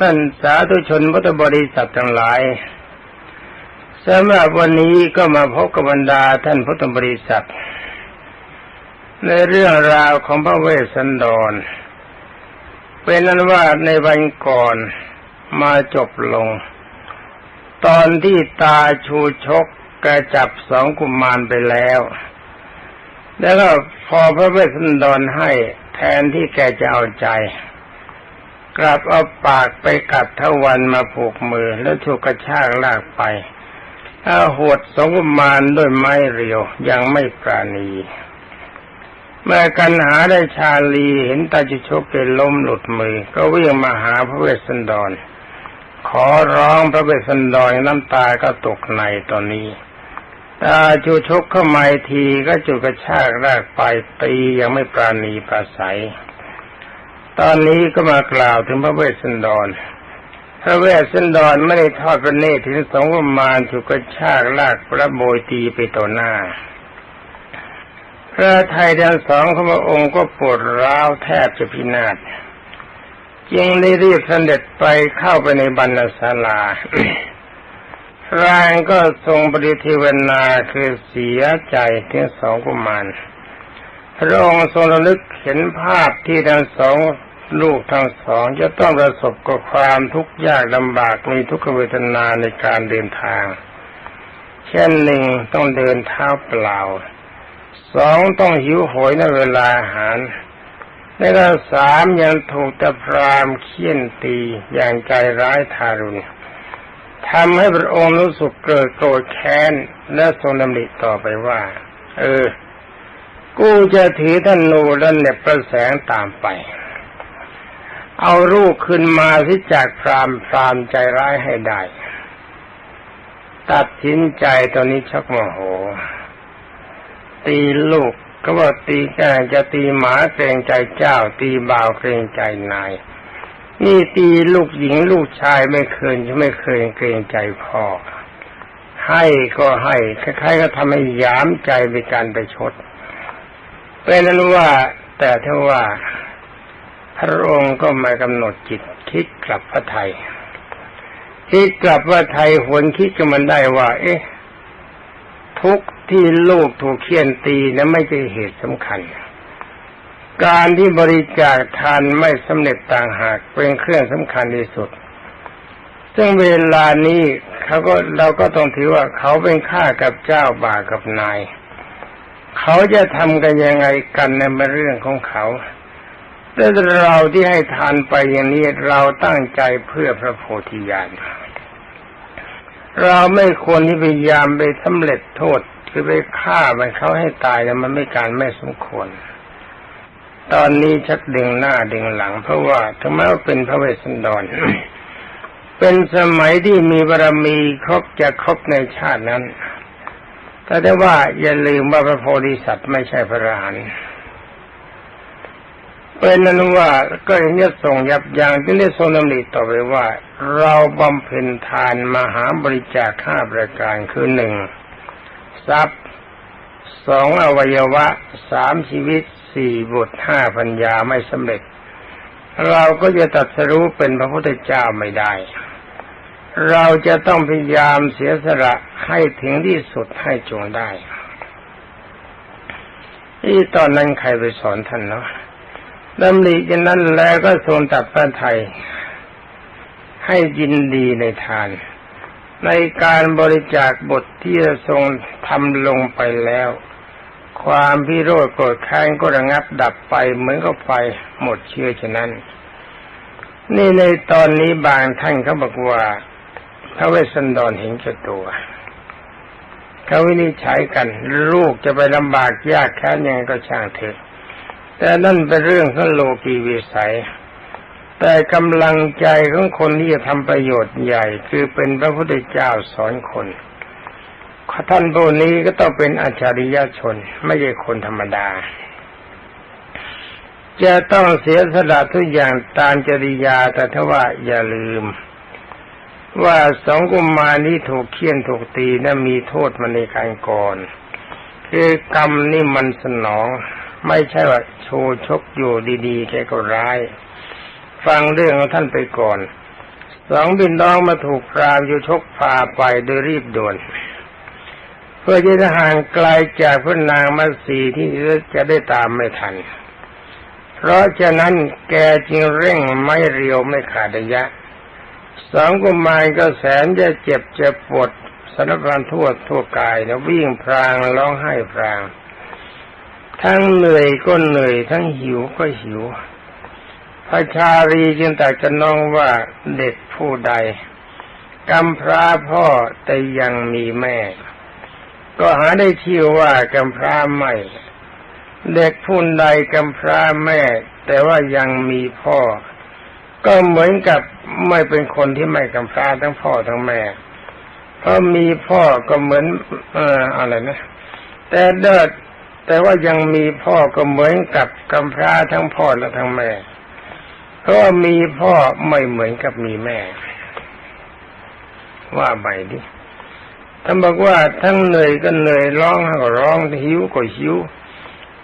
ท่านสาธุชนพุทธบริษัททั้งหลายสำหรับวันนี้ก็มาพบกับบรรดาท่านพุทธบริษัท ในเรื่องราวของพระเวสสันดร เป็นนั้นว่าในวันก่อนมาจบลง ตอนที่ตาชูชกกระจับสองกุมมารไปแล้ว แล้วก็พอพระเวสสันดรให้แทนที่แกจะเอาใจ กลับเอาปากไปกัดทวันมาผูกมือแล้วถูกกระชากลากไปอาหดสงมารด้วยไม้เรียวยังไม่ปราณี เมื่อกันหาได้ชาลีเห็นตาจุชกเป็นล้มหลุดมือ ก็วิ่งมาหาพระเวสสันดร ขอร้องพระเวสสันดรน้ำตาก็ตกในตอนนี้ตาจูชกเข้ามาทีก็จุกระชากรากไปตียังไม่ปราณีปราศัย ตอนนี้ก็มากล่าวถึงพระเวสสันดร พระเวสสันดรไม่ได้ทอดพระเนตรถึงสองประมาณถูกกระชากลากพระโบยตีไปต่อหน้า พระไทยทั้งสองของพระองค์ก็ปวดร้าวแทบจะพินาศจึงได้รีบเสด็จไปเข้าไปในบรรณศาลารางก็ทรงปริเทวนาคือเสียใจทั้งสองกุมารพระองค์ทรงระลึกเห็นภาพที่ทั้งสอง ลูกทั้งสองจะต้องประสบกับความทุกข์ยากลำบากมีทุกขเวทนาในการเดินทาง เช่นหนึ่งต้องเดินเท้าเปล่า สองต้องหิวโหยในเวลาอาหารและก็สามยังถูกตะพรามเคี่ยนตีอย่างใจร้ายทารุณทำให้พระองค์รู้สึกเกิดโกรธแค้น และทรงดำริต่อไปว่า เออ กูจะถือท่านนูและเน็บประแสงตามไป เอาลูกขึ้นมาที่จากพรามพรามใจร้ายให้ได้ ตัดสินใจตอนนี้ชักโมโห ตีลูกก็ว่าตีแกจะตีหมาเกรงใจเจ้า ตีบ่าวเกรงใจนาย นี่ตีลูกหญิงลูกชายไม่เคยไม่เคยเกรงใจพ่อ ให้ก็ให้คล้ายๆก็ทำให้ยามใจในการไปชดเป็นนั้นว่า แต่ถ้าว่า พระองค์ก็มากำหนดจิตคิดกลับพระไทยคิดกลับว่าไทยหวนคิดกันมันได้ว่า เอ๊ะ ทุกที่ลูกถูกเคี่ยนตีนั้นไม่ใช่เหตุสำคัญ การที่บริจาคทานไม่สำเร็จต่างหากเป็นเครื่องสำคัญที่สุด ซึ่งเวลานี้เขาก็เราก็ต้องถือว่าเขาเป็นข้ากับเจ้าบ่ากับนาย เขาจะทำกันยังไงกันในเรื่องของเขา แต่เราที่ให้ทานไปอย่างนี้เราตั้งใจเพื่อพระโพธิญาณเราไม่ควรที่พยายามไปสำเร็จโทษคือไปฆ่ามันเขาให้ตายแล้วมันไม่การไม่สมควร ตอนนี้ชักดึงหน้าดึงหลัง เพราะว่าถึงแม้ว่าเป็นพระเวสสันดร เป็นสมัยที่มีบารมีครบจะครบในชาตินั้นแต่ได้ว่าอย่าลืมว่าพระโพธิสัตว์ไม่ใช่พระอรหันต์ เป็นนั้นว่าก็ยังจะส่งยับยั้งจึงได้ทรงดำริต่อไปว่า เราบำเพ็ญทานมหาบริจาคห้าประการคือหนึ่งทรัพย์สองอวัยวะสามชีวิตสี่บุตรห้าพัญญาไม่สำเร็จ เราก็จะตัดสรู้เป็นพระพุทธเจ้าไม่ได้ เราจะต้องพยายามเสียสละให้ถึงที่สุดให้จงได้ที่ตอนนั้นใครไปสอนท่านเนาะ ดำริอย่างนั้นแล้วก็ทรงตัดพระไทย ให้ยินดีในทาน ในการบริจาคบทที่ทรงทำลงไปแล้ว ความพิโรธโกรธแค้นก็ระงับดับไปเหมือนกับไฟหมดเชื้อฉะนั้น นี่ในตอนนี้บางท่านเขาบอกว่าพระเวสสันดรเห็นแก่ตัวเขาวินิจฉัยกัน ลูกจะไปลำบากยากแค้นยังไงก็ช่างเถอะ แต่นั่นเป็นเรื่องของโลกีวิสัย แต่กำลังใจของคนที่จะทำประโยชน์ใหญ่ คือเป็นพระพุทธเจ้าสอนคนท่านผู้นี้ก็ต้องเป็นอัจฉริยชน ไม่ใช่คนธรรมดา จะต้องเสียสละทุกอย่างตามจริยาแต่ถ้าว่าอย่าลืม ว่าสองกุมมานี้ถูกเคี่ยนถูกตีนั้นมีโทษมาในการก่อน คือกรรมนี่มันสนอง ไม่ใช่ว่าโชว์ชกอยู่ดีๆแกก็ร้าย ฟังเรื่องของท่านไปก่อนสองบินน้องมาถูกพรามอยู่ชกพาไปโดยรีบด่วน เพื่อจะห่างไกลจากพระนางมัสีที่จะได้ตามไม่ทัน เพราะฉะนั้นแกจึงเร่งไม่เรียวไม่ขาดระยะสองกุมารก็แสนจะเจ็บจะปวดสารพันทั่วทั่วกายนะวิ่งพรางร้องไห้พราง ทั้งเหนื่อยก็เหนื่อย ทั้งหิวก็หิว พระชาลีจึงตรัสกับน้องว่าเด็กผู้ใดกำพร้าพ่อแต่ยังมีแม่ ก็หาได้ชื่อว่ากำพร้าไม่ เด็กผู้ใดกำพร้าแม่ แต่ว่ายังมีพ่อ ก็เหมือนกับไม่เป็นคนที่ไม่กำพร้าทั้งพ่อทั้งแม่เพราะมีพ่อก็เหมือนเอ่ออะไรนะ แต่เดิด แต่ว่ายังมีพ่อก็เหมือนกับกำพร้าทั้งพ่อและทั้งแม่ เพราะว่ามีพ่อไม่เหมือนกับมีแม่ ว่าใหม่ดิท่านบอกว่าทั้งเหนื่อยก็เหนื่อยร้องก็ร้องหิวก็หิว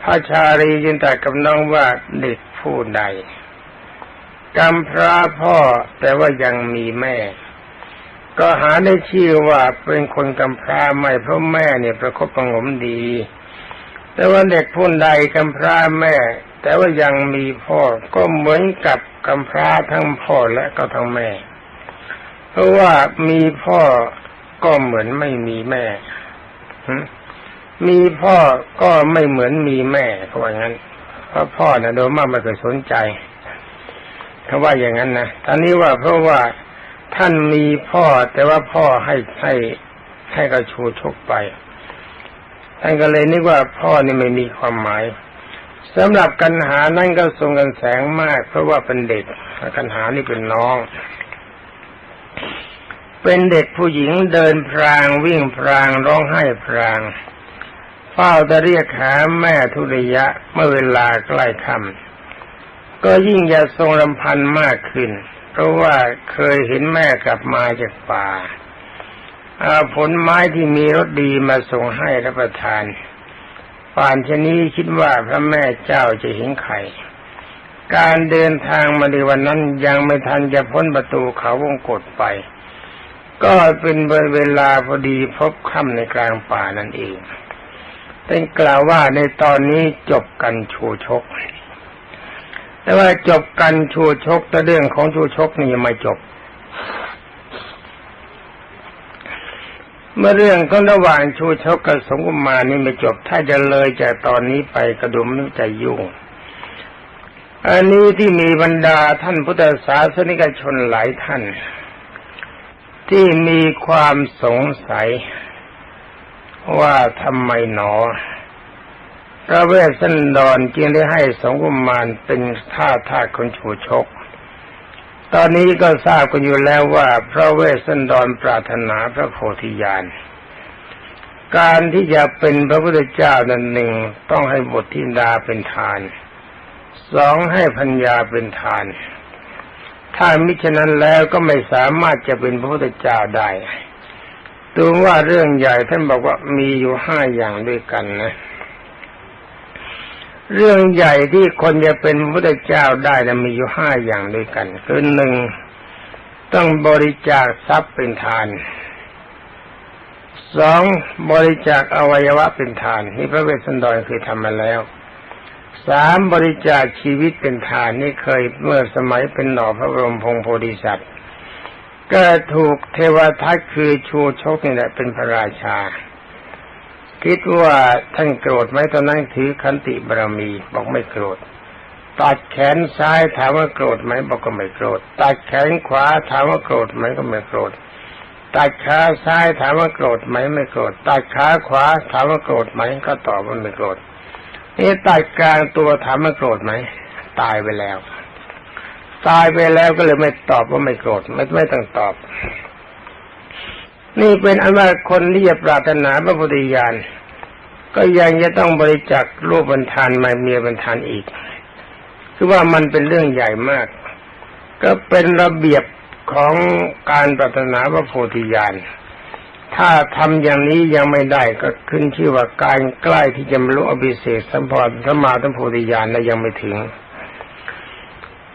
พระชาลีจึงตรัสกับน้องว่าเด็กผู้ใดกำพร้าพ่อแต่ว่ายังมีแม่ ก็หาได้ชื่อว่าเป็นคนกำพร้าไม่เพราะแม่เนี่ยประคบประงมดี แต่ว่าเด็กผู้ใดกำพร้าแม่ แต่ว่ายังมีพ่อก็เหมือนกับกำพร้าทั้งพ่อและก็ทั้งแม่ เพราะว่ามีพ่อก็เหมือนไม่มีแม่ มีพ่อก็ไม่เหมือนมีแม่เขาว่างั้น เพราะพ่อนะโดยมากไม่เคยสนใจเขาว่าอย่างนั้นนะท่านนี้ว่าเพราะว่าท่านมีพ่อแต่ว่าพ่อให้ให้ให้กระชูชกไป ท่านก็เลยนึกว่าพ่อนี่ไม่มีความหมายสำหรับกันหานั่นก็ทรงกันแสงมาก เพราะว่าเป็นเด็กกันหานี่เป็นน้อง เป็นเด็กผู้หญิงเดินพรางวิ่งพรางร้องไห้พรางเฝ้าจะเรียกหาแม่ทุริยะเมื่อเวลาใกล้ค่ำก็ยิ่งจะทรงรำพันมากขึ้น เพราะว่าเคยเห็นแม่กลับมาจากป่าเอา ผลไม้ที่มีรสดีมาส่งให้รับประทานป่านชนี้คิดว่าพระแม่เจ้าจะเห็นไข่ การเดินทางมาในวันนั้นยังไม่ทันจะพ้นประตูเขาวงกฏไป ก็เป็นเวลาพอดีพบค่ำในกลางป่านั่นเองเป็นกล่าวว่าในตอนนี้จบกันชูชก แต่ว่าจบกันชูชกแต่เรื่องของชูชกนี่ยังไม่จบ เมื่อเรื่องของระหว่างชูชกกับสงกุมารนี่ไม่จบถ้าจะเลยจากตอนนี้ไปกระดุมนี่จยุ่ง อันนี้ที่มีบรรดาท่านพุทธศาสนิกชนหลายท่าน ที่มีความสงสัย ว่าทำไมหนอพระเวสสันดรจึงได้ให้สงกุมารเป็นท่าทาสคนชูชก ตอนนี้ก็ทราบกันอยู่แล้วว่า พระเวสสันดรปรารถนาพระโพธิญาณ การที่จะเป็นพระพุทธเจ้านั้นหนึ่งต้องให้บททิดาเป็นทาน สองให้พัญญาเป็นทาน ถ้ามิฉะนั้นแล้วก็ไม่สามารถจะเป็นพระพุทธเจ้าได้ดูว่าเรื่องใหญ่ท่านบอกว่ามีอยู่ห้าอย่างด้วยกันนะ เรื่องใหญ่ที่คนจะเป็นพระเจ้าได้นะมีอยู่ห้าอย่างด้วยกัน คือหนึ่งต้องบริจาคทรัพย์เป็นทานสองบริจาคอวัยวะเป็นทาน นี่พระเวสสันดรเคยทำมาแล้วสามบริจาคชีวิตเป็นทานนี่เคยเมื่อสมัยเป็นหน่อพระบรมพงศ์โพธิสัตว์ก็ถูกเทวทัตคือชูชกนี่แหละเป็นพระราชา คิดว่าท่านโกรธไหมตอนนั้นถือขันติบารมี บอกไม่โกรธ ตัดแขนซ้ายถามว่าโกรธไหมบอกก็ไม่โกรธ ตัดแขนขวาถามว่าโกรธไหมก็ไม่โกรธ ตัดขาซ้ายถามว่าโกรธไหมไม่โกรธ ตัดขาขวาถามว่าโกรธไหมก็ตอบว่าไม่โกรธนี่ตัดกลางตัวถามว่าโกรธไหมตายไปแล้ว ตายไปแล้วก็เลยไม่ตอบว่าไม่โกรธไม่ไม่ต้องตอบ นี่เป็นอันว่าคนที่จะปรารถนาพระพุทธญาณก็ยังจะต้องบริจาครูปบรรทานมาเมียบรรทานอีก คือว่ามันเป็นเรื่องใหญ่มาก ก็เป็นระเบียบของการปรารถนาพระโพธิญาณถ้าทำอย่างนี้ยังไม่ได้ก็ขึ้นชื่อว่าการใกล้ที่จะบรรลุอภิเศษสัมพรสมมาทั้งโพธิญาณและยังไม่ถึง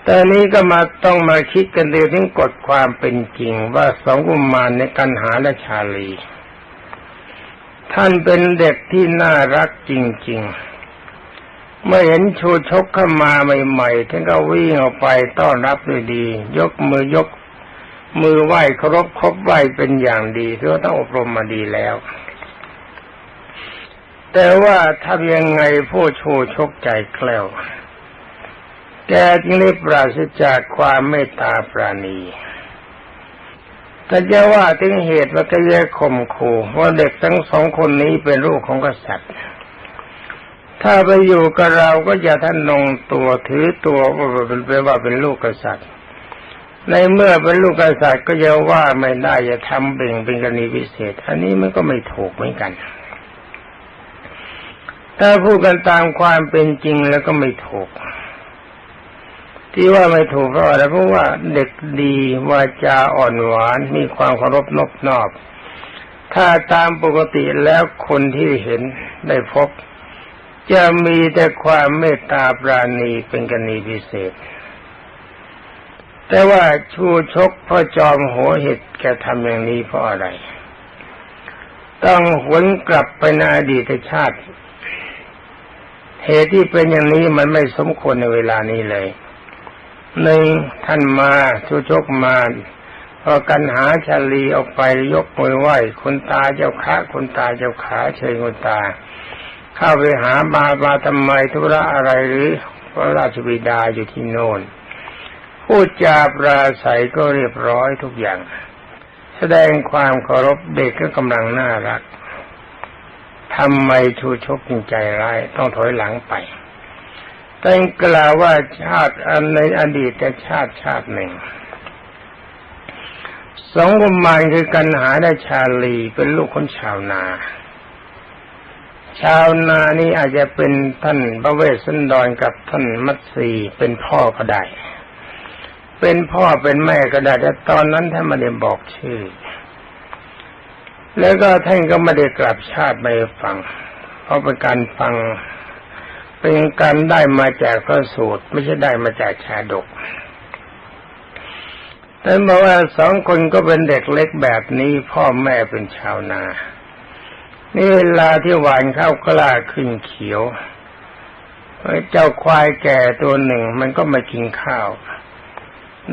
ตอนนี้ก็มาต้องมาคิดกันดูถึงกฎความเป็นจริงว่าสองกุมารในกันหาและชาลี ท่านเป็นเด็กที่น่ารักจริง ๆ เมื่อเห็นชูชกเข้ามาใหม่ๆท่านก็วิ่งออกไปต้อนรับด้วยดี ยกมือยกมือไหว้เคารพครบไหว้เป็นอย่างดีเพราะต้องอบรมมาดีแล้ว แต่ว่าทำยังไงผู้ชูชกใจแกล้ว แกจึงได้ปราศจากความเมตตาปราณีแต่จะว่าถึงเหตุว่าก็แย่ข่มขู่ว่าเด็กทั้งสองคนนี้เป็นลูกของกษัตริย์ ถ้าไปอยู่กับเราก็อย่าท่านนงตัวถือตัวว่าเป็นว่าเป็นลูกกษัตริย์ในเมื่อเป็นลูกกษัตริย์ก็จะว่าไม่ได้อย่าทำเบ่งเป็นกรณีพิเศษ อันนี้มันก็ไม่ถูกเหมือนกัน ถ้าพูดกันตามความเป็นจริงแล้วก็ไม่ถูก ที่ว่าไม่ถูกเพราะอะไรเพราะว่าเด็กดีวาจาอ่อนหวานมีความเคารพนบนอบ ถ้าตามปกติแล้วคนที่เห็นได้พบ จะมีแต่ความเมตตาปราณีเป็นกรณีพิเศษ แต่ว่าชูชกพ่อจอมหัวเห็ดแกทำอย่างนี้เพราะอะไร ต้องหวนกลับไปในอดีตชาติเหตุที่เป็นอย่างนี้มันไม่สมควรในเวลานี้เลย หนึ่งท่านมาชูชกมาพอกันหาชาลีออกไปยกมือไหว้คุณตาเจ้าขาคุณตาเจ้าขาเชิญคุณตา เข้าไปหาบาบาทำไมธุระอะไรหรือพระราชบิดาอยู่ที่โน่นพูดจาปราศัยก็เรียบร้อยทุกอย่าง แสดงความเคารพเด็กก็กำลังน่ารักทำไมชูชกใจร้ายต้องถอยหลังไป แต่กล่าวว่าชาติอันในอดีตชาติชาติหนึ่ง สองกุมารคือกันหาได้ชาลีเป็นลูกคนชาวนา ชาวนานี่อาจจะเป็นท่านพระเวสสันดรกับท่านมัตสีเป็นพ่อก็ได้ เป็นพ่อเป็นแม่ก็ได้แต่ตอนนั้นท่านไม่ได้บอกชื่อ แล้วก็ท่านก็ไม่ได้กลับชาติไปฟัง เพราะเป็นการฟัง เป็นการได้มาจากพระสูตร ไม่ใช่ได้มาจากชาดกท่านบอกว่าสองคนก็เป็นเด็กเล็กแบบนี้ พ่อแม่เป็นชาวนา นี่เวลาที่หวานข้าวกล้าขึ้นเขียวเจ้าควายแก่ตัวหนึ่งมันก็มากินข้าว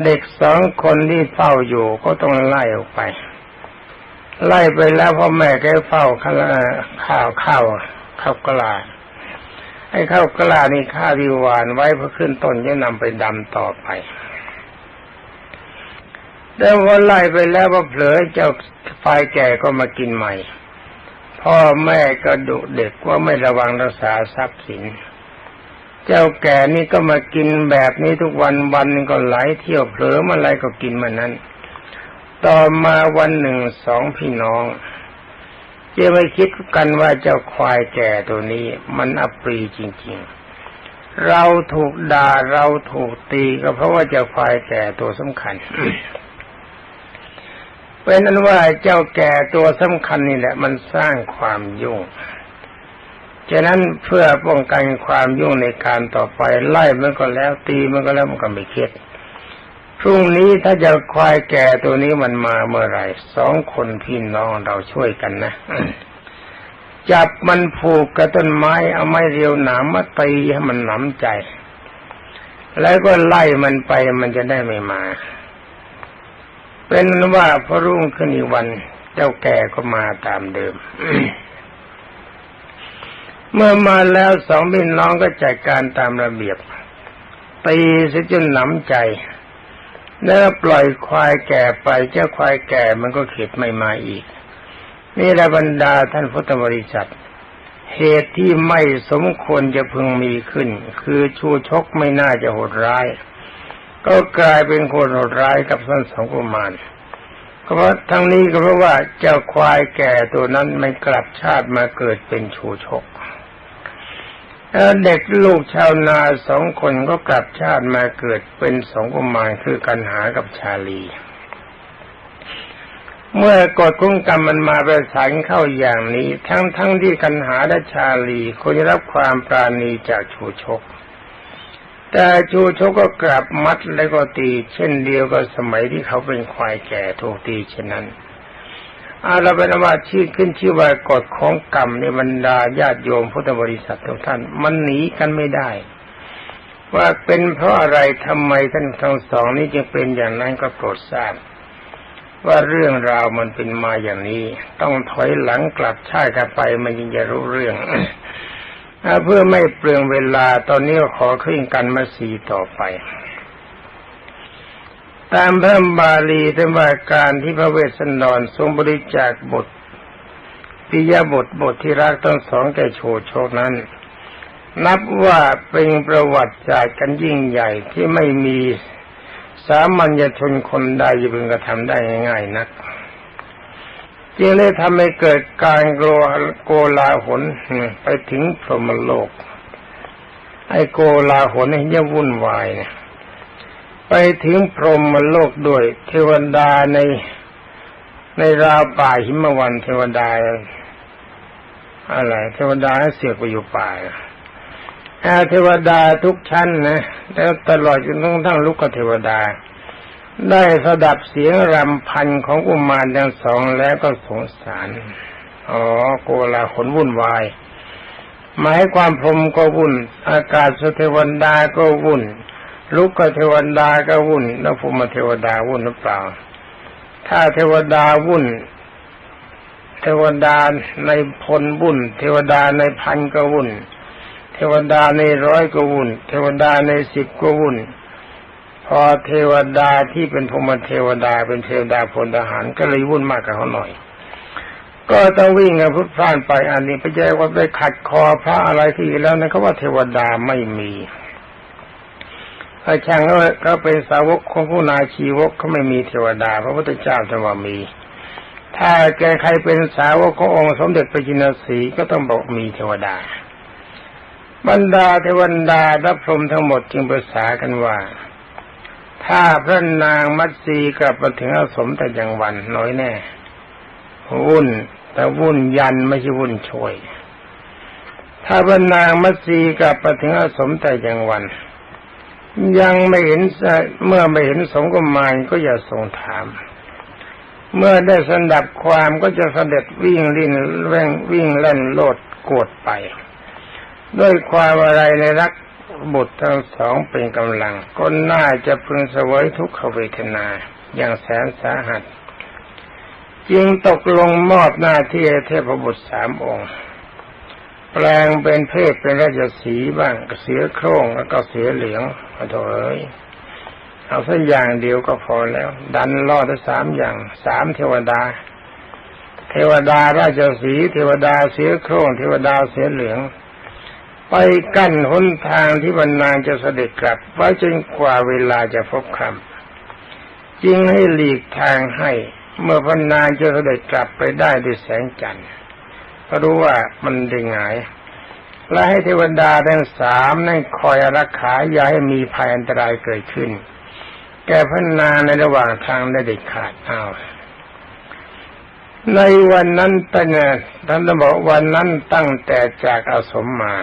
เด็กสองคนที่เฝ้าอยู่ก็ต้องไล่ออกไป ไล่ไปแล้วพ่อแม่แกเฝ้าข้าวข้าวข้าวข้าวกล้า ไอ้ข้าวกล้านี่ข้าที่หวานไว้เพื่อขึ้นต้นจะนำไปดำต่อไปแต่พอไล่ไปแล้วพอเผลอเจ้าควายแก่ก็มากินใหม่ พ่อแม่ก็ดุเด็กว่าไม่ระวังรักษาทรัพย์สิน เจ้าแก่นี่ก็มากินแบบนี้ทุกวันวันนึงก็ไหลเที่ยวเผลอมื่อไรก็กินมันนั้น ต่อมาวันหนึ่งสองพี่น้อง จะไม่คิดกันว่าเจ้าควายแก่ตัวนี้มันอปรีจริง ๆ เราถูกด่าเราถูกตีก็เพราะว่าเจ้าควายแก่ตัวสำคัญเป็นนั้นว่าเจ้าแก่ตัวสำคัญนี่แหละ มันสร้างความยุ่งฉะนั้นเพื่อป้องกันความยุ่งในการต่อไปไล่มันก็แล้วตีมันก็แล้วมันก็ไม่คิด พรุ่งนี้ถ้าจะควายแก่ตัวนี้มันมาเมื่อไหร่สองคนพี่น้องเราช่วยกันนะจับมันผูกกับต้นไม้เอาไม้เรียวหนามมาตีให้มันหนำใจ แล้วก็ไล่มันไปมันจะได้ไม่มา เป็นว่าพอรุ่งขึ้นอีกวัน เจ้าแก่ก็มาตามเดิม เมื่อมาแล้วสองพี่น้องก็จัดการตามระเบียบตีซะจนหนำใจ แล้วปล่อยควายแก่ไปเจ้าควายแก่มันก็เข็ดไม่มาอีก นี่แหละบรรดาท่านพุทธบริษัท เหตุที่ไม่สมควรจะพึงมีขึ้น คือชูชกไม่น่าจะโหดร้าย ก็กลายเป็นคนโหดร้ายกับท่านสองกุมารก็เพราะทั้งนี้ก็เพราะว่าเจ้าควายแก่ตัวนั้นไม่กลับชาติมาเกิดเป็นชูชก แล้วเด็กลูกชาวนาสองคนก็กลับชาติมาเกิดเป็นสองกุมารคือกันหากับชาลี เมื่อกฎคุ้มกรรมมันมาประสานเข้าอย่างนี้ ทั้งทั้งที่กันหาและชาลีควรจะรับความปราณีจากชูชก แต่ชูชกก็กลับมัดแล้วก็ตี เช่นเดียวกับสมัยที่เขาเป็นควายแก่ถูกตีเช่นนั้น อาเราเป็นว่าชื่อขึ้นชื่อว่ากฎของกรรมในบรรดาญาติโยมพุทธบริษัททุกท่าน มันหนีกันไม่ได้ ว่าเป็นเพราะอะไรทำไมท่านทั้งสองนี้จึงเป็นอย่างนั้นก็โปรดทราบว่าเรื่องราวมันเป็นมาอย่างนี้ ต้องถอยหลังกลับชาติกันไปมันยังจะรู้เรื่องเพื่อไม่เปลืองเวลาตอนนี้ขอขึ้นกันมาสีต่อไป ตามพระบาลีธรรมาการที่พระเวสสันดรทรงบริจาคบทปิยบทบทที่รักทั้งสองแก่โชโชคนั้น นับว่าเป็นประวัติศาสตร์กันยิ่งใหญ่ที่ไม่มีสามัญชนคนใดจะพึงกระทำได้ง่ายๆนักจึงได้ทำให้เกิดการโกโกลาหลไปถึงพรหมโลก ไอโกลาหลนี่ยวุ่นวายเนี่ย ไปถึงพรหมโลกด้วย เทวดาในในราวป่าหิมวันเทวดาอะไรเทวดาเสือกไปอยู่ป่าอาเทวดาทุกชั้นนะแล้วตลอดจนทั้งทั้งลูกเทวดา ได้สดับเสียงรำพันของอุมารทั้งสองแล้วก็สงสารอ๋อโกลาขนวุ่นวายหมายความพรมก็วุ่น อากาศสเทวดาก็วุ่น ลุกกเทวดาก็วุ่นแล้วภูมิเทวดาวุ่นหรือเปล่า ถ้าเทวดาวุ่น เทวดาในพลวุ่น เทวดาในพันก็วุ่น เทวดาในร้อยก็วุ่น เทวดาในสิบก็วุ่น พอเทวดาที่เป็นพรหมเทวดาเป็นเทวดาพลทหารก็เลยวุ่นมากกับเขาหน่อยก็ต้องวิ่งกันพุทธพลานไปอันนี้ไปแจ้ว่าไปขัดคอพระอะไรที่แล้วนะเขาว่าเทวดาไม่มี พระช่างเขาเป็นสาวกของผู้นาชีวกเขาไม่มีเทวดา พระพุทธเจ้าจะว่ามี ถ้าแกใครเป็นสาวกขององค์สมเด็จพระจินสีก็ต้องบอกมีเทวดา บรรดาเทวันดาและพรมทั้งหมดจึงประสากันว่า ถ้าพระนางมัตสีกลับมาถึงอาสมแต่ยังวันน้อยแน่วุ่นแต่วุ่นยันไม่ใช่วุ่นช่วย ถ้าพระนางมัตสีกลับมาถึงอาสมแต่ยังวัน ยังไม่เห็นเมื่อไม่เห็นสมกุมารก็อย่าทรงถาม เมื่อได้สันดับความก็จะเสด็จวิ่งลิ่นแว่งวิ่งเล่นโลดโกรธไป ด้วยความอะไรในรักบุตรทั้งสองเป็นกำลัง ก็น่าจะพึงเสวยทุกขเวทนาอย่างแสนสาหัส จึงตกลงมอบหน้าที่เทพบุตรสามองค์ แปลงเป็นเพศเป็นราชสีบ้างเสือโคร่งแล้วก็เสือเหลืองขอโทษเอ้ยเอาสักอย่างเดียวก็พอแล้ว ดันล่อได้สามอย่างสามเทวดา เทวดาราชสีเทวดาเสือโคร่งเทวดาเสือเหลือง ไปกั้นหนทางที่บรรนางจะเสด็จกลับไว้จนกว่าเวลาจะพบคำจึงให้หลีกทางให้ เมื่อพรนางจะเสด็จกลับไปได้ด้วยแสงจันทร์ ก็รู้ว่ามันด้งาย และให้เทวดาทั้งสามนั่นคอยรักขาอย่าให้มีภัยอันตรายเกิดขึ้น แก่พรนางในระหว่างทางได้เด็ดขาดเอาในวันนั้นตั้งท่านบอกวันนั้นตั้งแต่จากอาสมมา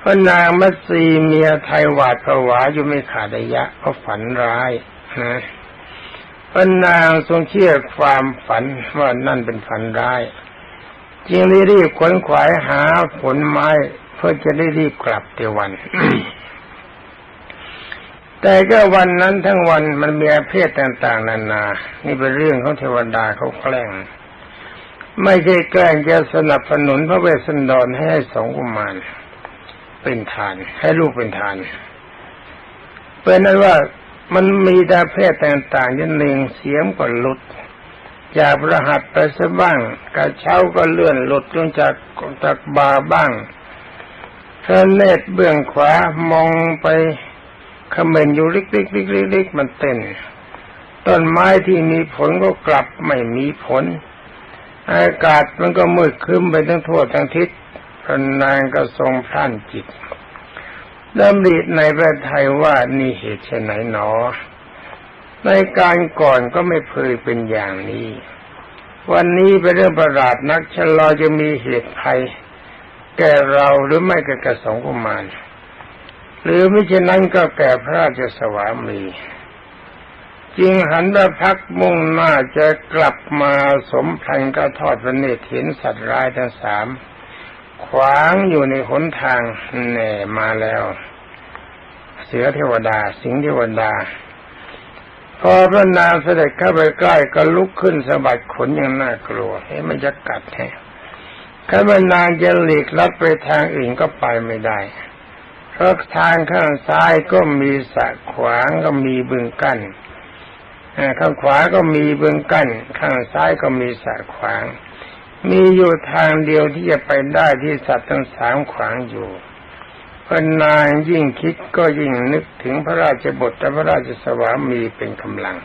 พระนางมัตสีเมียไทยหวาดผวาอยู่ไม่ขาดระยะเพราะฝันร้ายนะ พระนางทรงเชื่อความฝันว่านั่นเป็นฝันร้ายจึงได้รีบขวนขวายหาผลไม้เพื่อจะได้รีบกลับเตวัน แต่ก็วันนั้นทั้งวันมันมีเพศต่างๆ นานา นี่เป็นเรื่องของเทวดาเขาแกล้ง ไม่ใช่แกล้งจะสนับสนุนพระเวสสันดรให้สองกุมารเป็นทาน ให้ลูกเป็นทานเป็นนั้นว่า มันมีแต่เพศต่างๆยันหนึ่งเสียงก็หลุด จากประหัตไปซะบ้างกระเช้าก็เลื่อนหลุดจนจากจากบาบ้างพระเนตรเบื้องขวามองไปขมนอยู่ลิกๆๆๆมันเต้นต้นไม้ที่มีผลก็กลับไม่มีผล อากาศมันก็มืดครึ้มไปทั้งทั่วทั้งทิศพระนางก็ทรงพร่านจิต ดำริในพระไทยว่านี่เหตุเช่นไหนหนอ ในการก่อนก็ไม่เคยเป็นอย่างนี้ วันนี้เป็นเรื่องประหลาดนักชะลอจะมีเหตุภัย แก่เราหรือไม่แก่กระสงกุมารหรือไม่เช่นนั้นก็แก่พระราชสวามีจึงหันมาพักมุ่งหน้าจะกลับมาสมพันธ์ก็ทอดพระเนตรเห็นสัตว์ร้ายทั้งสาม ขวางอยู่ในหนทางแน่มาแล้ว เสือเทวดา สิงห์เทวดา พอพระนางเสด็จเข้าไปใกล้ก็ลุกขึ้นสะบัดขนอย่างน่ากลัวเฮ้มันจะกัดแท้ถ้าพระนางจะหลีกลัดไปทางอื่นก็ไปไม่ได้เพราะทางข้างซ้ายก็มีสะขวางก็มีบึงกั้นข้างขวาก็มีบึงกั้น ข้างซ้ายก็มีสะขวาง มีอยู่ทางเดียวที่จะไปได้ที่สัตว์ทั้งสามขวางอยู่พระนางยิ่งคิดก็ยิ่งนึกถึงพระราชบทและพระราชสวามีเป็นกำลัง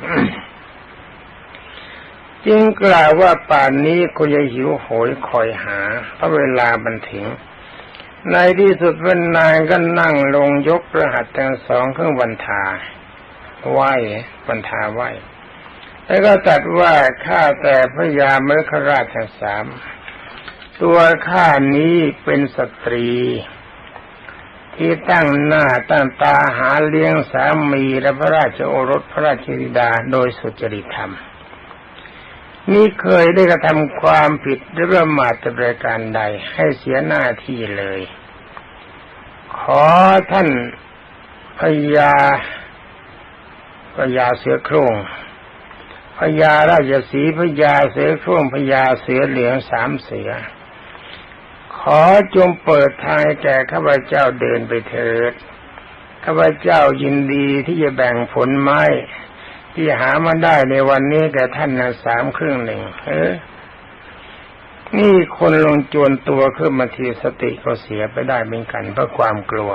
จึงกล่าวว่าป่านนี้คุณจะหิวโหยคอยหาเพราะเวลาบันถึง ในที่สุดพนางก็นั่งลงยกประหัตทั้งสองเครื่องวันทาไหววันทาไหว แล้วก็ตัดว่าข้าแต่พระยามฤคราชทั้งสามตัวข้านี้เป็นสตรี ที่ตั้งหน้าตั้งตาหาเลี้ยงสามีและพระราชโอรสพระราชธิดาโดยสุจริตธรรม นี่เคยได้กระทำความผิดหรือประมาทแต่ประการใดให้เสียหน้าที่เลย ขอท่านพญาพญาเสือโคร่ง พญาราชสีพญาเสือโคร่งพญาเสือเหลืองสามเสือ ขอจงเปิดทางให้แก่ข้าพเจ้าเดินไปเถิดข้าพเจ้ายินดีที่จะแบ่งผลไม้ที่หามาได้ในวันนี้แก่ท่านนะสามครึ่งหนึ่งเออนี่คนลงจวนตัวขึ้นมาทีสติก็เสียไปได้เหมือนกันเพราะความกลัว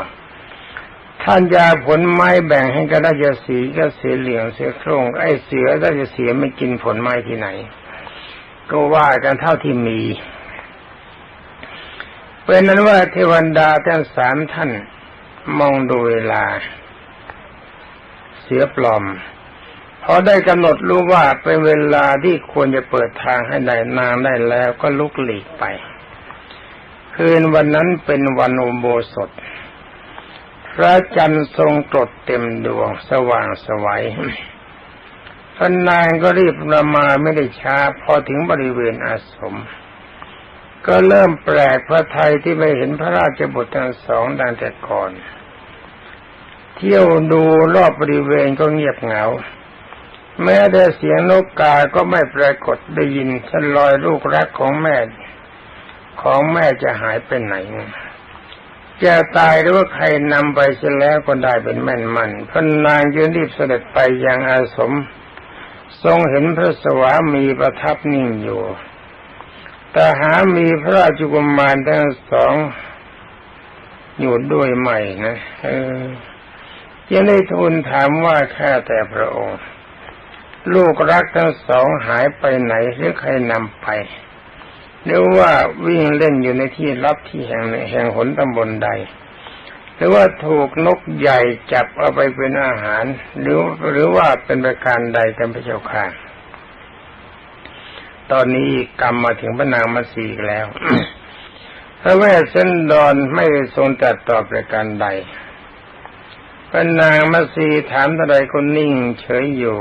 ท่านยาผลไม้แบ่งให้ก็ได้จะสีก็เสียเหลืองเสียโครงไอ้เสือได้จะเสีไม่กินผลไม้ที่ไหน ก็ว่ากันเท่าที่มีเป็นนั้นว่าเทวันดาทั้งสามท่านมองดูเวลา เสือปลอมพอได้กำหนดรู้ว่าเป็นเวลาที่ควรจะเปิดทางให้ได้นางได้แล้วก็ลุกหลีกไป คืนวันนั้นเป็นวันอุโบสถ พระจันทร์ทรงกรดเต็มดวงสว่างสวัยพระนางก็รีบระมาไม่ได้ช้าพอถึงบริเวณอาสม ก็เริ่มแปลกพระไทยที่ไม่เห็นพระราชบุตรทั้งสองดังแต่ก่อน เที่ยวดูรอบบริเวณก็เงียบเหงา แม้แต่เสียงนกกาก็ไม่ปรากฏได้ยินฉันลอยลูกรักของแม่ ของแม่จะหายไปไหน จะตายหรือว่าใครนำไปเสียแล้วก็ได้เป็นแม่นมันพระนางยืนรีบเสด็จไปยังอาสม ทรงเห็นพระสวามีประทับนิ่งอยู่ แต่หามีพระราชกุมารทั้งสองอยู่ด้วยใหม่นะเออยังได้ทูลถามว่าแค่แต่พระองค์ ลูกรักทั้งสองหายไปไหนหรือใครนำไป หรือว่าวิ่งเล่นอยู่ในที่ลับที่แห่งแห่งหนตำบลใด หรือว่าถูกนกใหญ่จับเอาไปเป็นอาหาร หรือหรือว่าเป็นประการใดกันพระเจ้าค่ะ ตอนนี้กรรมมาถึงพระนางมาสีแล้วพระแม่เส้นดอนไม่ได้ทรงตรัสตอบประการใดพระนางมาสีถามอะไรก็นิ่งเฉยอยู่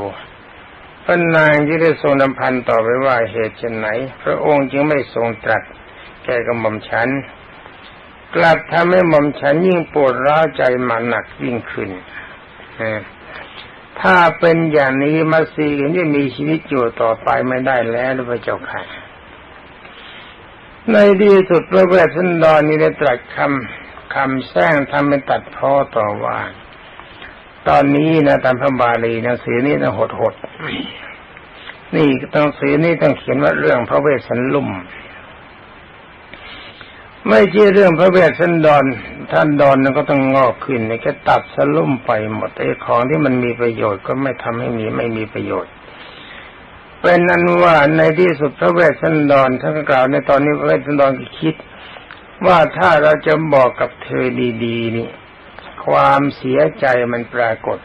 พระนางที่ได้ทรงดำพันต่อไปว่าเหตุเช่นไหน พระองค์จึงไม่ทรงตรัสแก่กับหม่อมฉัน กลับทำให้หม่อมฉันยิ่งปวดร้าวใจมาหนักยิ่งขึ้นถ้าเป็นอย่างนี้มาสีกันจะมีชีวิตอยู่ต่อไปไม่ได้แล้วพระเจ้าค่ะ ในที่สุดพระเวสสันดรนี้ได้ตรัสคำคำแซงทำเป็นตัดพ้อต่อว่า ตอนนี้นะตามพระบาลีหนังสือนี้ต้องหดหดนี่หนังสือนี้ต้องเขียนว่าเรื่องพระเวสสันลุ่ม ไม่ใช่เรื่องพระเวสสันดร ท่านดอนนั้นก็ต้องงอกขึ้นนี่แค่ตัดสลุ่มไปหมดไอ้ของที่มันมีประโยชน์ก็ไม่ทำให้มีไม่มีประโยชน์เป็นนั้นว่าในที่สุดพระเวสสันดรท่านกล่าว ในตอนนี้พระเวสสันดรคิด ว่าถ้าเราจะบอกกับเธอดี ๆ นี่ ความเสียใจมันปรากฏ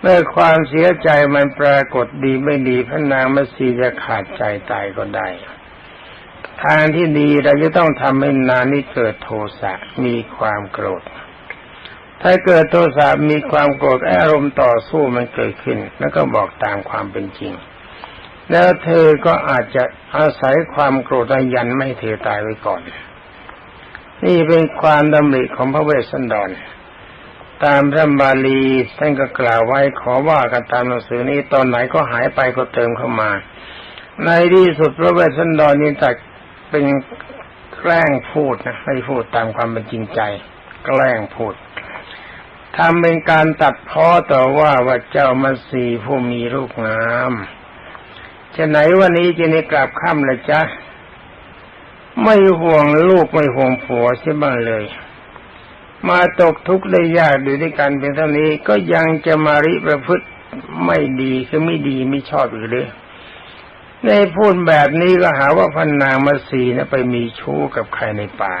เมื่อความเสียใจมันปรากฏดีไม่ดีพระนางมัสีจะขาดใจตายก็ได้ ทางที่ดีเราจะต้องทำให้นานี้เกิดโทสะมีความโกรธ ถ้าเกิดโทสะมีความโกรธอารมณ์ต่อสู้มันเกิดขึ้น แล้วก็บอกตามความเป็นจริง แล้วเธอก็อาจจะอาศัยความโกรธยันไม่เธอตายไว้ก่อน นี่เป็นความดำริของพระเวสสันดร ตามพระบาลีท่านก็กล่าวไว้ขอว่ากันตามหนังสือนี้ตอนไหนก็หายไปก็เติมเข้ามา ในที่สุดพระเวสสันดรนี่ตัดเป็นแกล้งพูดนะไม่พูดตามความเป็นจริงใจ แกล้งพูดทำเป็นการตัดพ้อต่อว่าว่าเจ้ามาสีผู้มีลูกงามจะไหนวันนี้จะได้กลับค่ำละจ๊ะ ไม่ห่วงลูกไม่ห่วงผัวใช่บ้างเลย มาตกทุกข์ได้ยากดูด้วยกันเพียงเท่านี้ก็ยังจะมาริประพฤติไม่ดีคือไม่ดีไม่ชอบอีกเลยในพูดแบบนี้ก็หาว่าพันนางมาสีนะไปมีชู้กับใครในป่า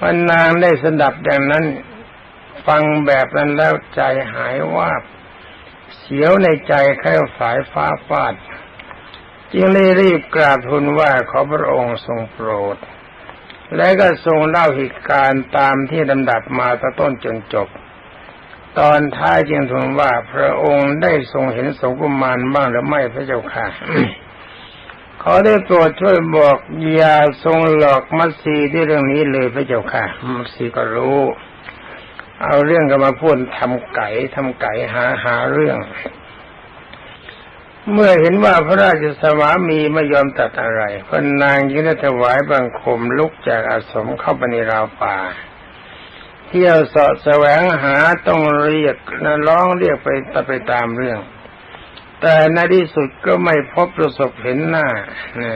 พันนางได้สดับอย่างนั้น ฟังแบบนั้นแล้วใจหายว่าบเสียวในใจแค่ฝายฟ้าฟาด จึงได้รีบกราบทูลว่าขอพระองค์ทรงโปรด และก็ทรงเล่าเหตุการณ์ตามที่ลำดับมาตั้งต้นจนจบ ตอนท้ายจึงทูลว่าพระองค์ได้ทรงเห็นสงกุมารบ้างหรือไม่พระเจ้าค่ะขอได้โปรดช่วยบอกอย่าทรงหลอกมัตสีที่เรื่องนี้เลยพระเจ้าค่ะ มัตสีก็รู้ เอาเรื่องกันมาพูดทำไก่ทำไก่หาหาเรื่อง เมื่อเห็นว่าพระราชสวามีไม่ยอมตัดอะไรพระนางจึงได้ถวายบังคมลุกจากอาสมเข้าไปในราวป่า เที่ยวสาะแสวงหาต้องเรียกนะร้องเรียกไปตไปตามเรื่อง แต่ในที่สุดก็ไม่พบประสบเห็นหน้านะ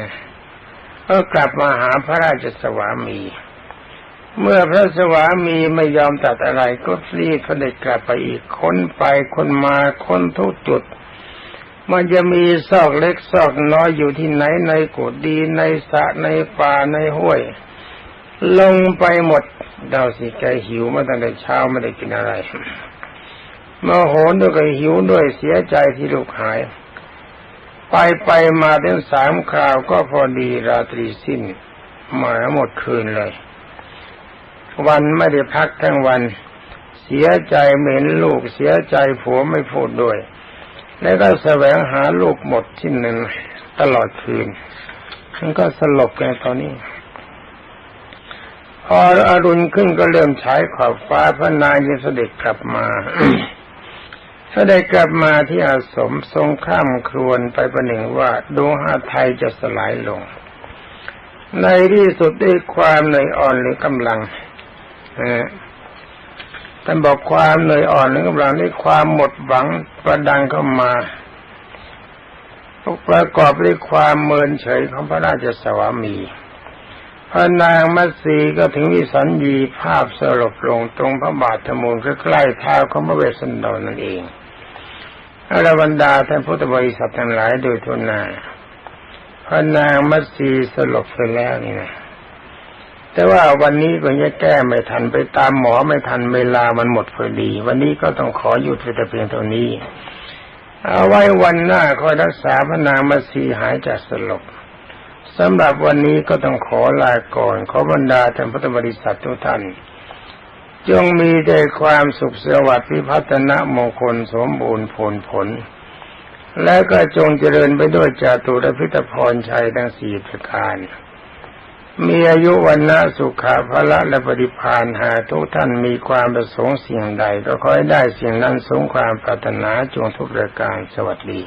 ก็กลับมาหาพระราชสวามี เมื่อพระสวามีไม่ยอมตัดอะไรก็รีบเสด็จกลับไปอีกค้นไปค้นมาค้นทุกจุด มันจะมีซอกเล็กซอกน้อยอยู่ที่ไหนในกุดีในสระในป่าในห้วย ลงไปหมดดาวสิแกหิวมาตั้งแต่เช้าไม่ได้กินอะไรมาโหนด้วยก็หิวด้วยเสียใจที่ลูกหาย ไปไปมาถึงสามคราวก็พอดีราตรีสิ้นมาหมดคืนเลย วันไม่ได้พักทั้งวัน เสียใจเหม็นลูกเสียใจผัวไม่พูดด้วย แล้วก็แสวงหาลูกหมดที่หนึ่งตลอดคืนมันก็สลบกันตอนนี้ พออรุณขึ้นก็เริ่มฉายขอบฟ้าพระนายยังเสด็จกลับมาเสด็จกลับมาที่อาสมทรงข้ามครวนไปประหนึ่งว่าดวงหาไทยจะสลายลง ในที่สุดด้วยความเหนื่อยอ่อนหรือกำลัง ท่านบอกความเหนื่อยอ่อนหรือกำลังด้วยความหมดหวังประดังเข้ามาประกอบด้วยความเมินเฉยของพระราชสวามี พระนางมัตสีก็ถึงวิสัญญีภาพสลบลงตรงพระบาทธมูลใกล้ๆเท้าของพระเวสสันดรนั่นเองอรบรรดาท่านพุทธบริษัททั้งหลายโดยทุนนาพระนางมัตสีสลบไปแล้วนี่นะ แต่ว่าวันนี้ก็ยังแก้ไม่ทันไปตามหมอไม่ทันเวลามันหมดพอดี วันนี้ก็ต้องขอหยุดแต่เพียงเท่านี้ เอาไว้วันหน้าคอยรักษาพระนางมัตสีหายจากสลบสำหรับวันนี้ก็ต้องขอลาก่อน ขอบรรดาท่านพุทธบริษัททุกท่าน จงมีแต่ความสุขสวัสดิ์พิพัฒนะมงคลสมบูรณ์ผลผล และก็จงเจริญไปด้วยจาตุรพิธพรชัยทั้งสี่ประการ มีอายุวันละสุขาภละและปฏิพานหาทุกท่านมีความประสงค์สิ่งใด ก็ขอให้ได้สิ่งนั้นสงความปรารถนาจงทุกประการสวัสดี